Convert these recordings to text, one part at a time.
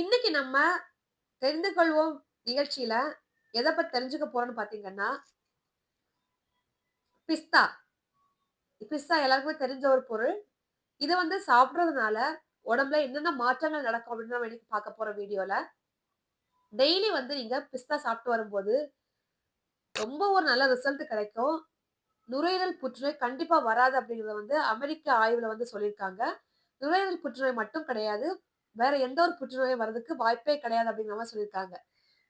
இன்னைக்கு நம்ம தெரிந்து கொள்வோம் நிகழ்ச்சியில எதை பத்தி தெரிஞ்சுக்க போறோம்னு பாத்தீங்கன்னா பிஸ்தா. பிஸ்தா எல்லாருக்குமே தெரிஞ்ச ஒரு பொருள். இதை வந்து சாப்பிட்றதுனால உடம்புல என்னென்ன மாற்றங்கள் நடக்கும் அப்படின்னு நம்ம இன்னைக்கு பார்க்க போற வீடியோல டெய்லி வந்து நீங்க பிஸ்தா சாப்பிட்டு வரும்போது ரொம்ப ஒரு நல்ல ரிசல்ட் கிடைக்கும். நுரையீரல் புற்றுநோய் கண்டிப்பா வராது அப்படிங்கறத வந்து அமெரிக்க ஆய்வுல வந்து சொல்லியிருக்காங்க. நுரையீரல் புற்றுநோய் மட்டும் கிடையாது வேற எந்த ஒரு புற்றுநோயும் வர்றதுக்கு வாய்ப்பே கிடையாது அப்படிங்கிற மாதிரி சொல்லியிருக்காங்க.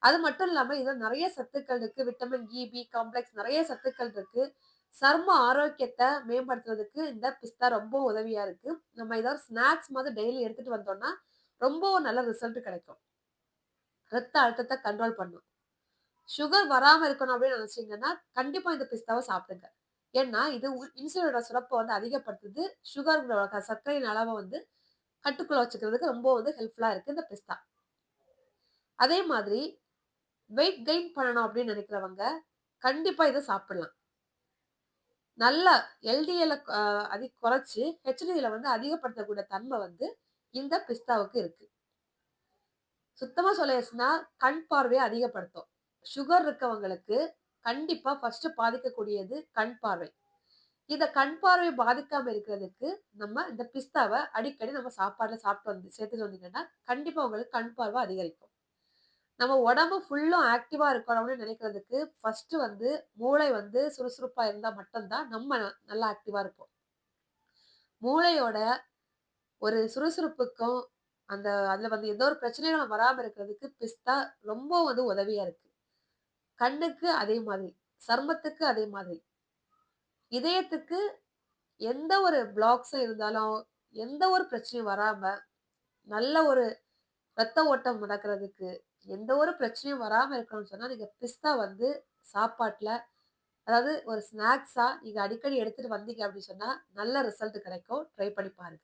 அது மட்டும் இல்லாம இதுல நிறைய சத்துக்கள் இருக்கு. விட்டமின் இ பி காம்ப்ளெக்ஸ் நிறைய சத்துக்கள் இருக்கு. சர்ம ஆரோக்கியத்தை மேம்படுத்துறதுக்கு இந்த பிஸ்தா ரொம்ப உதவியா இருக்கு. நம்ம ஏதாவது ஸ்நாக்ஸ் மாதிரி டெய்லி எடுத்துட்டு வந்தோம்னா ரொம்ப நல்ல ரிசல்ட் கிடைக்கும். ரத்த அழுத்தத்தை கண்ட்ரோல் பண்ணும். சுகர் வராம இருக்கணும் அப்படின்னு நினைச்சீங்கன்னா கண்டிப்பா இந்த பிஸ்தாவை சாப்பிடுங்க. ஏன்னா இது இன்சுலினோட சுரப்பை வந்து அதிகப்படுத்துது. சுகர் சர்க்கரையின் அளவை வந்து கட்டுக்குள்ள வச்சுக்கிறதுக்கு ரொம்ப வந்து ஹெல்ப்ஃபுல்லாக இருக்குது இந்த பிஸ்தா அதே மாதிரி வெயிட் கெயின் பண்ணணும் அப்படின்னு நினைக்கிறவங்க கண்டிப்பாக இதை சாப்பிடலாம். நல்லா எல்டிஎல அதிக குறைச்சி ஹெச்டிஎல வந்து அதிகப்படுத்தக்கூடிய தன்மை வந்து இந்த பிஸ்தாவுக்கு இருக்கு. சுத்தமாக சொல்லியாச்சுன்னா கண் பார்வையை அதிகப்படுத்தும். சுகர் இருக்கவங்களுக்கு கண்டிப்பாக ஃபர்ஸ்ட் பாதிக்கக்கூடியது கண் பார்வை. இந்த கண் பார்வை பாதிக்காம இருக்கிறதுக்கு நம்ம இந்த பிஸ்தாவை அடிக்கடி நம்ம சாப்பாடுல சாப்பிட்டு வந்து சேர்த்துட்டு வந்தீங்கன்னா கண்டிப்பா உங்களுக்கு கண் பார்வை அதிகரிக்கும். நம்ம உடம்பு ஃபுல்லும் ஆக்டிவா இருக்கணும்னு நினைக்கிறதுக்கு ஃபர்ஸ்ட் வந்து மூளை வந்து சுறுசுறுப்பா இருந்தா மட்டும்தான் நம்ம நல்லா ஆக்டிவா இருப்போம். மூளையோட ஒரு சுறுசுறுப்புக்கும் அந்த அதுல வந்து எந்த ஒரு பிரச்சனைகளும் வராமல் இருக்கிறதுக்கு பிஸ்தா ரொம்ப வந்து உதவியா இருக்கு. கண்ணுக்கு அதே மாதிரி சர்மத்துக்கு அதே மாதிரி. இதயத்துக்கு எந்த ஒரு பிளாக்ஸும் இருந்தாலும் எந்த ஒரு பிரச்சனையும் வராம நல்ல ஒரு ரத்த ஓட்டம் நடக்கிறதுக்கு எந்த ஒரு பிரச்சனையும் வராம இருக்கணும்னு சொன்னா நீங்க பிஸ்தா வந்து சாப்பாட்டுல அதாவது ஒரு ஸ்நாக்ஸா நீங்க அடிக்கடி எடுத்துட்டு வந்தீங்க அப்படின்னு சொன்னா நல்ல ரிசல்ட் கிடைக்கும். ட்ரை பண்ணி பாருங்க.